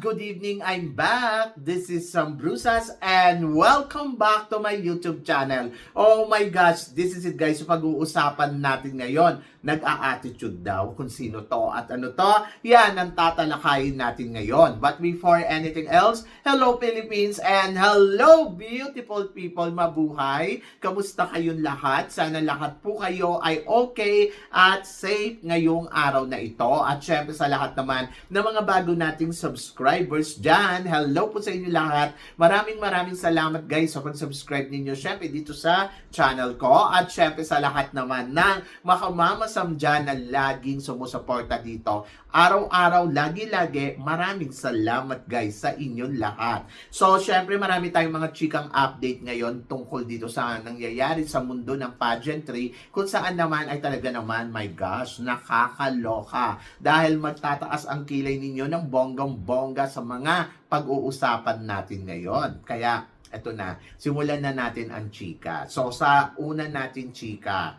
Good evening! I'm back! This is Sam Brusas and welcome back to my YouTube channel. Oh my gosh! This is it guys. So pag-uusapan natin ngayon, nag-a-attitude daw kung sino to at ano to. Yan ang tatalakayin natin ngayon. But before anything else, hello Philippines and hello beautiful people! Mabuhay! Kamusta kayong lahat? Sana lahat po kayo ay okay at safe ngayong araw na ito. At syempre sa lahat naman ng mga bago nating subscribers dyan. Hello po sa inyo lahat. Maraming maraming salamat guys sa pag-subscribe ninyo. Syempre dito sa channel ko. At syempre sa lahat naman ng makamamasam dyan na laging sumusuporta dito. Araw-araw, lagi-lagi, maraming salamat guys sa inyong lahat. So syempre marami tayong mga chikang update ngayon tungkol dito sa nangyayari sa mundo ng pageantry kung saan naman ay talaga naman, my gosh, nakakaloka. Dahil magtataas ang kilay ninyo ng bonggang-bongga sa mga pag-uusapan natin ngayon. Kaya, eto na, simulan na natin ang chika. So, sa una natin chika,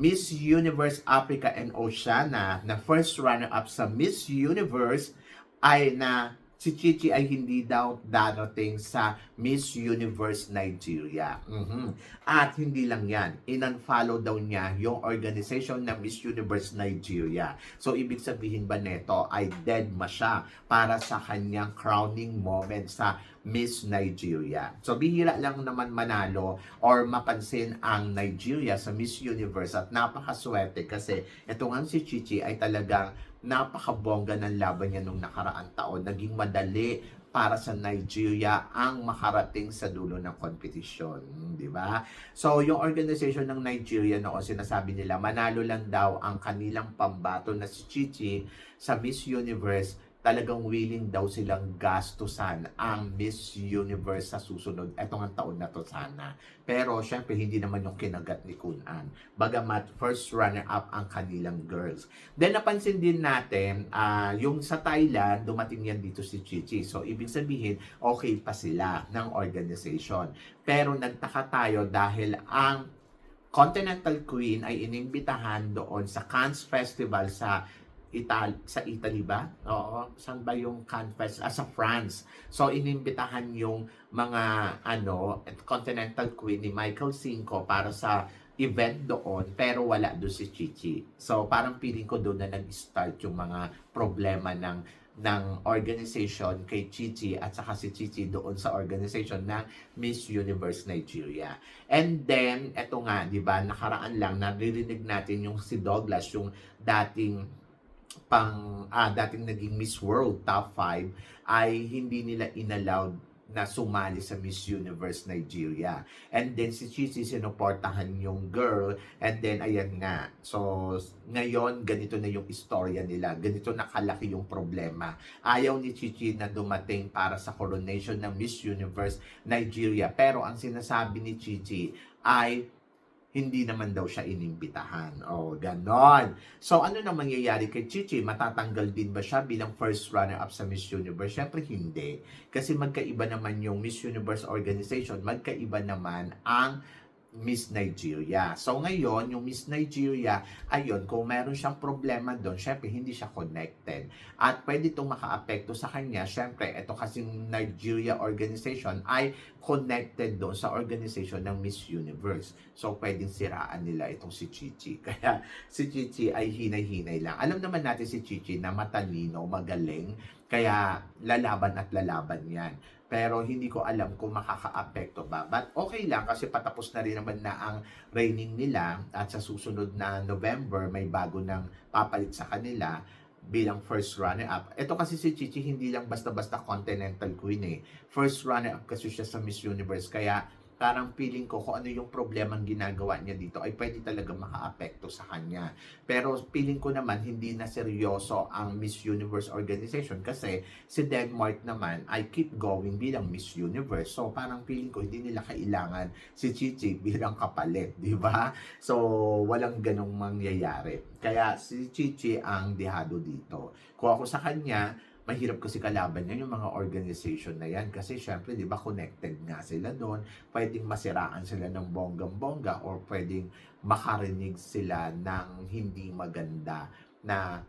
Miss Universe Africa and Oceania na first runner-up sa Miss Universe ay na si Chichi ay hindi daw darating sa Miss Universe Nigeria. Mhm. At hindi lang yan, in-unfollow daw niya yung organization na Miss Universe Nigeria. So, ibig sabihin ba neto ay dead ma siya para sa kanyang crowning moment sa Miss Nigeria. So, bihira lang naman manalo or mapansin ang Nigeria sa Miss Universe at napakaswerte kasi ito nga si Chichi ay talagang napakabongga ng laban niya nung nakaraang taon. Naging madali para sa Nigeria ang makarating sa dulo ng kompetisyon, di ba? So, yung organization ng Nigeria noon, sinasabi nila, manalo lang daw ang kanilang pambato na si Chichi sa Miss Universe talagang willing daw silang gastusan ang Miss Universe sa susunod. Etong ang taon na to sana. Pero syempre hindi naman yung kinagat ni Kunan. Bagamat first runner-up ang kanilang girls. Then napansin din natin, uh, yung sa Thailand, dumating yan dito si Chichi. So ibig sabihin, okay pa sila ng organization. Pero nagtaka tayo dahil ang Continental Queen ay inimbitahan doon sa Cannes Festival sa Ital sa Italy ba? Oo. Saan ba yung Cannes Ah, sa France. So, inimbitahan yung mga ano, Continental Queen ni Michael Cinco para sa event doon, pero wala doon si Chichi. So, parang feeling ko doon na nag-start yung mga problema ng ng organization kay Chichi at saka si Chichi doon sa organization ng Miss Universe Nigeria. And then, eto nga, di ba, nakaraan lang, naririnig natin yung si Douglas, yung dating pang ah, dating naging Miss World top 5 ay hindi nila inallowed na sumali sa Miss Universe Nigeria. And then si Chichi sinuportahan yung girl and then ayan nga. So ngayon ganito na yung istorya nila. Ganito na kalaki yung problema. Ayaw ni Chichi na dumating para sa coronation ng Miss Universe Nigeria. Pero ang sinasabi ni Chichi ay hindi naman daw siya inimbitahan. O, oh, ganon. So, ano na mangyayari kay Chichi? Matatanggal din ba siya bilang first runner-up sa Miss Universe? Siyempre, hindi. Kasi magkaiba naman yung Miss Universe organization, magkaiba naman ang Miss Nigeria. So ngayon, yung Miss Nigeria, ayun, kung meron siyang problema doon, syempre hindi siya connected. At pwede itong makaapekto sa kanya, syempre, ito kasing Nigeria organization ay connected doon sa organization ng Miss Universe. So pwedeng siraan nila itong si Chichi. Kaya si Chichi ay hinay-hinay lang. Alam naman natin si Chichi na matalino, magaling, kaya lalaban at lalaban yan pero hindi ko alam kung makaka-apekto ba. But okay lang kasi patapos na rin naman na ang reigning nila at sa susunod na November may bago nang papalit sa kanila bilang first runner-up. Ito kasi si Chichi hindi lang basta-basta Continental Queen eh. First runner-up kasi siya sa Miss Universe kaya parang feeling ko kung ano yung problemang ginagawa niya dito ay pwede talaga makaapekto sa kanya. Pero feeling ko naman hindi na seryoso ang Miss Universe organization kasi si Denmark naman ay keep going bilang Miss Universe. So parang feeling ko hindi nila kailangan si Chichi bilang kapalit, di ba? So walang ganong mangyayari. Kaya si Chichi ang dihado dito. Kung ako sa kanya, mahirap kasi kalaban yan yung mga organization na yan kasi syempre di ba connected nga sila doon pwedeng masiraan sila ng bonggang-bongga or pwedeng makarinig sila ng hindi maganda na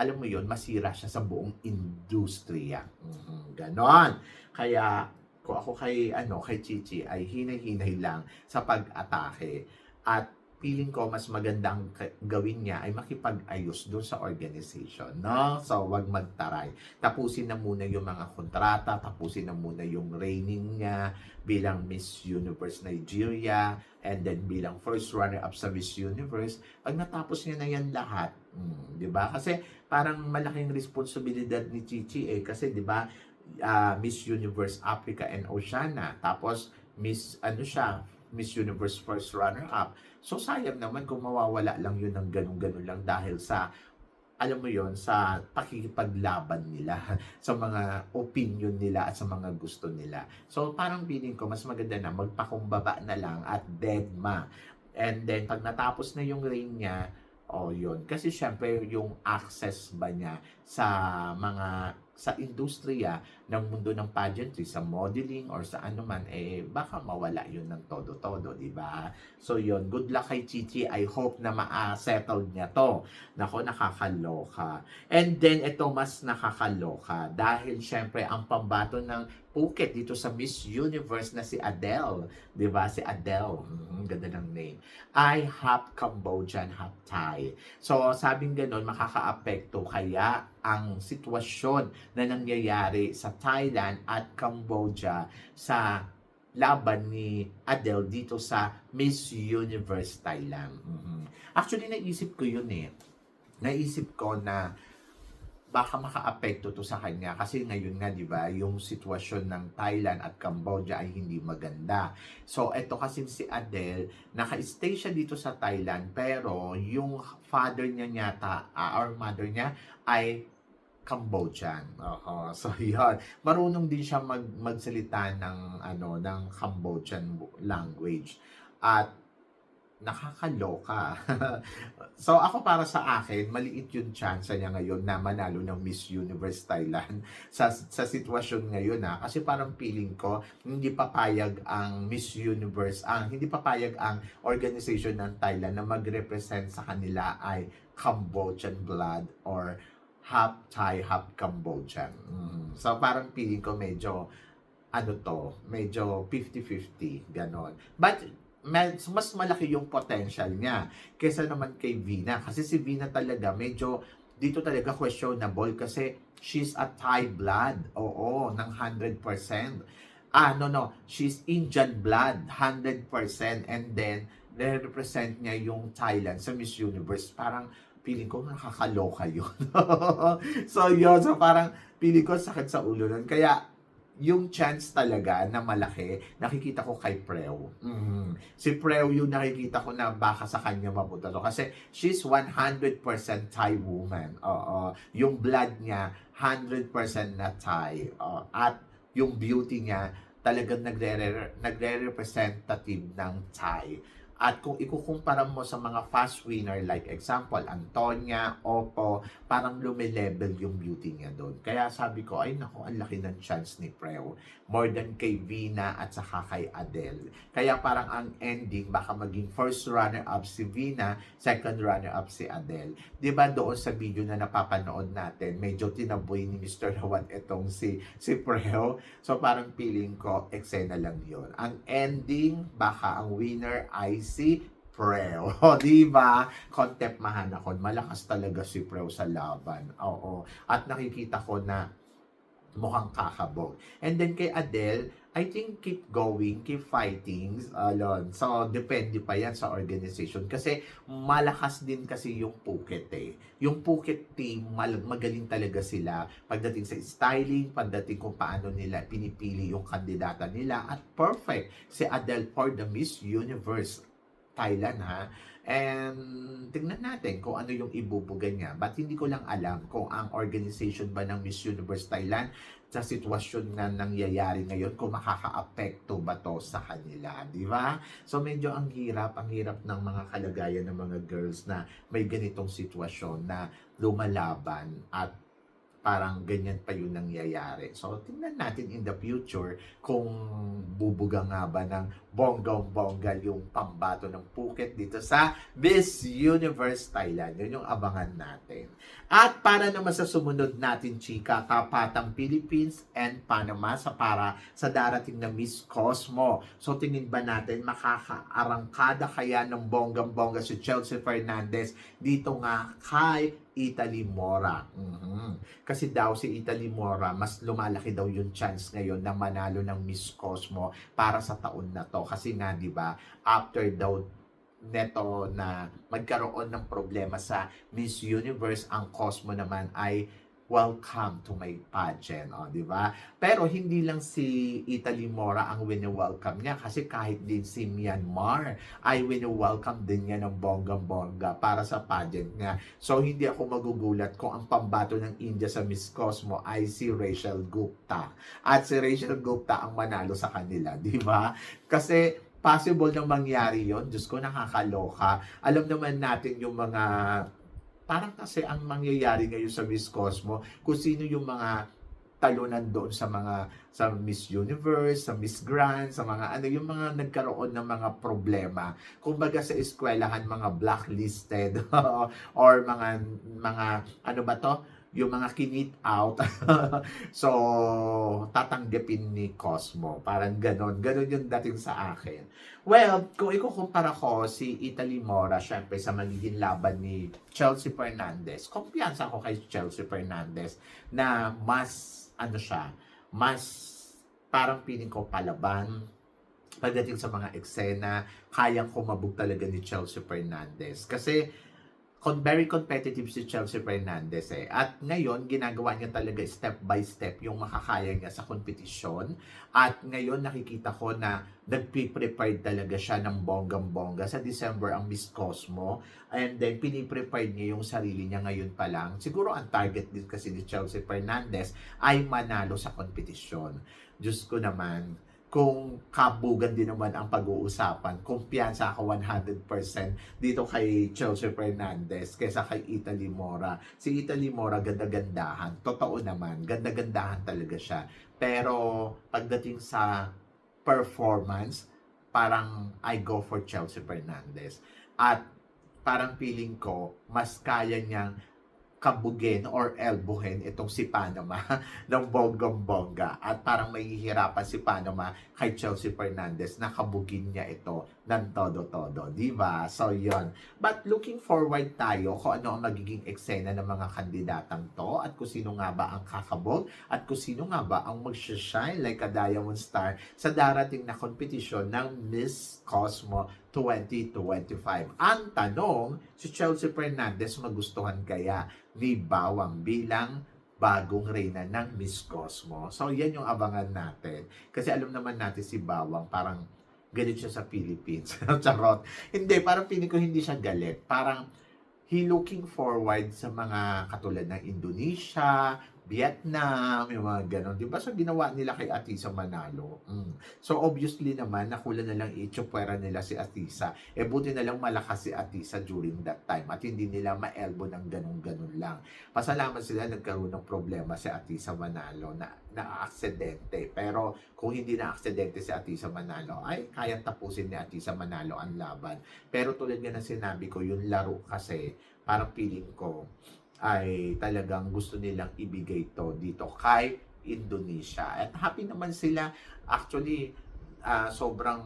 alam mo yon masira siya sa buong industriya. Mhm, Ganon. Kaya kung ako kay ano kay Chichi ay hinay-hinay lang sa pag-atake at feeling ko mas magandang gawin niya ay makipag-ayos doon sa organization, no? So, wag magtaray. Tapusin na muna yung mga kontrata, tapusin na muna yung reigning niya bilang Miss Universe Nigeria and then bilang first runner-up sa Miss Universe. Pag natapos niya na yan lahat, mm, 'di ba? Kasi parang malaking responsibilidad ni Chichi eh kasi 'di ba ah, Miss Universe Africa and Oceania tapos Miss ano siya Miss Universe first runner-up. So sayang naman kung mawawala lang yun ng ganun-ganun lang dahil sa alam mo yon sa pakikipaglaban nila sa mga opinion nila at sa mga gusto nila. So parang feeling ko mas maganda na magpakumbaba na lang at deadma. And then pag natapos na yung reign niya, oh yun. Kasi syempre yung access ba niya sa mga sa industriya ng mundo ng pageantry, sa modeling or sa ano man, eh baka mawala yun ng todo-todo, di ba? So yun, good luck kay Chichi. I hope na ma-settled niya to. Nako, nakakaloka. And then, ito mas nakakaloka dahil syempre ang pambato ng Phuket dito sa Miss Universe na si Adele. Di ba? Si Adele. Mhm, ganda ng name. I half Cambodian, half Thai. So, sabing ganon, makakaapekto kaya ang sitwasyon na nangyayari sa Thailand at Cambodia sa laban ni Adele dito sa Miss Universe Thailand. Mhm. Actually, naisip ko yun eh. Naisip ko na baka makaapekto to sa kanya kasi ngayon nga 'di ba yung sitwasyon ng Thailand at Cambodia ay hindi maganda. So ito kasi si Adele naka-stay siya dito sa Thailand pero yung father niya yata ah, or mother niya ay Cambodian. Oo. So, yun. Marunong din siya mag magsalita ng ano ng Cambodian language. At nakakaloka. so, ako para sa akin, maliit yung chance niya ngayon na manalo ng Miss Universe Thailand sa, sa sitwasyon ngayon ha. Kasi parang feeling ko, hindi papayag ang Miss Universe, ang hindi papayag ang organization ng Thailand na mag-represent sa kanila ay Cambodian blood or half Thai, half Cambodian. Mm. So parang feeling ko medyo ano to, medyo 50-50, ganon. But mas, mas malaki yung potential niya kaysa naman kay Vina. Kasi si Vina talaga medyo dito talaga questionable kasi she's a Thai blood. Oo, ng 100%. Ah, no, no. She's Indian blood, 100%. And then, represent niya yung Thailand sa Miss Universe. Parang feeling ko nakakaloka yun. so yun, so parang feeling ko sakit sa ulo nun. Kaya yung chance talaga na malaki, nakikita ko kay Preo. Mhm. Si Preo yung nakikita ko na baka sa kanya mapunta to. Kasi she's 100% Thai woman. Oo. Yung blood niya, 100% na Thai. Oo. At yung beauty niya, talagang nagre- nagre-representative ng Thai. At kung ikukumpara mo sa mga fast winner like example, Antonia, Oppo, parang lumilevel yung beauty niya doon. Kaya sabi ko, ay naku, ang laki ng chance ni Preo. More than kay Vina at saka kay Adele. Kaya parang ang ending, baka maging first runner-up si Vina, second runner-up si Adele. ba doon sa video na napapanood natin, medyo tinaboy ni Mr. Hawat itong si, si Preo. So parang feeling ko, eksena lang yon Ang ending, baka ang winner ay si Preo. O, di ba? Contempt mahanakon. Malakas talaga si Preo sa laban. Oo. At nakikita ko na mukhang kakabog. And then kay Adele, I think keep going, keep fighting. Alon. So, depende pa yan sa organization. Kasi malakas din kasi yung Phuket eh. Yung Phuket team, mal- magaling talaga sila pagdating sa styling, pagdating kung paano nila pinipili yung kandidata nila. At perfect si Adele for the Miss Universe Thailand ha. And tingnan natin kung ano yung ibubuga niya. But hindi ko lang alam kung ang organization ba ng Miss Universe Thailand sa sitwasyon na nangyayari ngayon kung makaka-apekto ba to sa kanila, di ba? So medyo ang hirap, ang hirap ng mga kalagayan ng mga girls na may ganitong sitwasyon na lumalaban at parang ganyan pa yung nangyayari. So, tingnan natin in the future kung bubuga nga ba ng bonggang-bongga yung pambato ng Phuket dito sa Miss Universe Thailand. Yun yung abangan natin. At para naman sa sumunod natin, chika, Kapatang Philippines and Panama sa para sa darating na Miss Cosmo. So, tingin ba natin makakaarangkada kaya ng bonggang-bongga si Chelsea Fernandez dito nga kay Italy Mora. Mhm. Kasi daw si Italy Mora, mas lumalaki daw yung chance ngayon na manalo ng Miss Cosmo para sa taon na to. Kasi nga, di ba, after daw neto na magkaroon ng problema sa Miss Universe, ang Cosmo naman ay welcome to my pageant, oh, di ba? Pero hindi lang si Italy Mora ang wini-welcome niya kasi kahit din si Myanmar ay wini-welcome din niya ng bonggang-bongga para sa pageant niya. So hindi ako magugulat kung ang pambato ng India sa Miss Cosmo ay si Rachel Gupta. At si Rachel Gupta ang manalo sa kanila, di ba? Kasi possible nang mangyari yon Diyos ko, nakakaloka. Alam naman natin yung mga parang kasi ang mangyayari ngayon sa Miss Cosmo, kung sino yung mga talunan doon sa mga sa Miss Universe, sa Miss Grand, sa mga ano yung mga nagkaroon ng mga problema. Kumbaga sa eskwelahan mga blacklisted or mga mga ano ba to? Yung mga kinit out. so, tatanggapin ni Cosmo. Parang ganon. Ganon yung dating sa akin. Well, kung ikukumpara ko si Italy Mora, syempre sa magiging laban ni Chelsea Fernandez, kumpiyansa ako kay Chelsea Fernandez na mas, ano siya, mas parang piling ko palaban, pagdating sa mga eksena, kayang kumabog talaga ni Chelsea Fernandez. Kasi, very competitive si Chelsea Fernandez eh. At ngayon, ginagawa niya talaga step by step yung makakaya niya sa kompetisyon. At ngayon, nakikita ko na nagpe-prepare talaga siya ng bonggang-bongga. Sa December ang Miss Cosmo. And then, piniprepare niya yung sarili niya ngayon pa lang. Siguro ang target din kasi ni Chelsea Fernandez ay manalo sa kompetisyon. Diyos ko naman, kung kabugan din naman ang pag-uusapan, kumpiyansa ako 100% dito kay Chelsea Fernandez kaysa kay Italy Mora. Si Italy Mora ganda-gandahan. Totoo naman, ganda-gandahan talaga siya. Pero pagdating sa performance, parang I go for Chelsea Fernandez. At parang feeling ko, mas kaya niyang kabugin or elbowin itong si Panama ng bonggang-bongga at parang mahihirapan si Panama kay Chelsea Fernandez na kabugin niya ito ng todo-todo, di ba? So, yon But looking forward tayo kung ano ang magiging eksena ng mga kandidatang to at kung sino nga ba ang kakabog at kung sino nga ba ang mag-shine like a diamond star sa darating na kompetisyon ng Miss Cosmo 2025. Ang tanong, si Chelsea Fernandez magustuhan kaya ni Bawang bilang bagong reyna ng Miss Cosmo. So, yan yung abangan natin. Kasi alam naman natin si Bawang parang galit siya sa Philippines. Charot. Hindi, parang piling ko hindi siya galit. Parang he looking forward sa mga katulad ng Indonesia, Vietnam, yung mga ganon. Di ba? So, ginawa nila kay Atisa Manalo. Mm. So, obviously naman, nakula na lang itsupwera nila si Atisa. E, buti na lang malakas si Atisa during that time. At hindi nila ma-elbow ng ganon-ganon lang. Pasalamat sila nagkaroon ng problema si Atisa Manalo na na-aksidente. Pero, kung hindi na-aksidente si Atisa Manalo, ay kayang tapusin ni Atisa Manalo ang laban. Pero tulad nga ng sinabi ko, yung laro kasi, parang feeling ko, ay talagang gusto nilang ibigay to dito kay Indonesia. At happy naman sila. Actually, ah, sobrang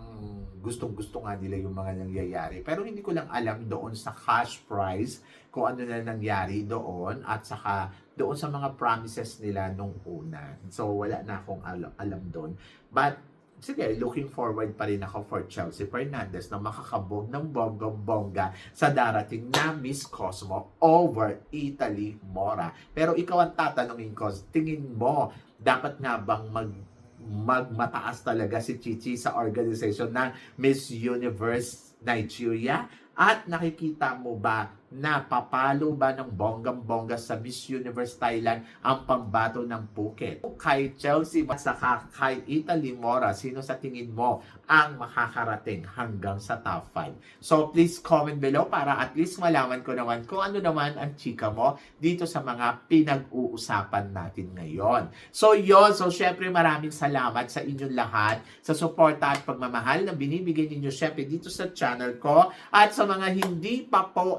gustong-gusto nga nila yung mga nangyayari. Pero hindi ko lang alam doon sa cash prize kung ano na nangyari doon at saka doon sa mga promises nila nung una. So, wala na akong alam, alam doon. But, sige, looking forward pa rin ako for Chelsea Fernandez na makakabog ng bonggang-bongga sa darating na Miss Cosmo over Italy Mora. Pero ikaw ang tatanungin ko, tingin mo, dapat nga bang mag magmataas talaga si Chichi sa organization ng Miss Universe Nigeria? At nakikita mo ba na papalo ba ng bonggang-bongga sa Miss Universe Thailand ang pambato ng Phuket. Kay Chelsea at saka kay Italy Mora, sino sa tingin mo ang makakarating hanggang sa top 5? So please comment below para at least malaman ko naman kung ano naman ang chika mo dito sa mga pinag-uusapan natin ngayon. So yon so syempre maraming salamat sa inyong lahat sa suporta at pagmamahal na binibigay ninyo syempre dito sa channel ko at sa mga hindi pa po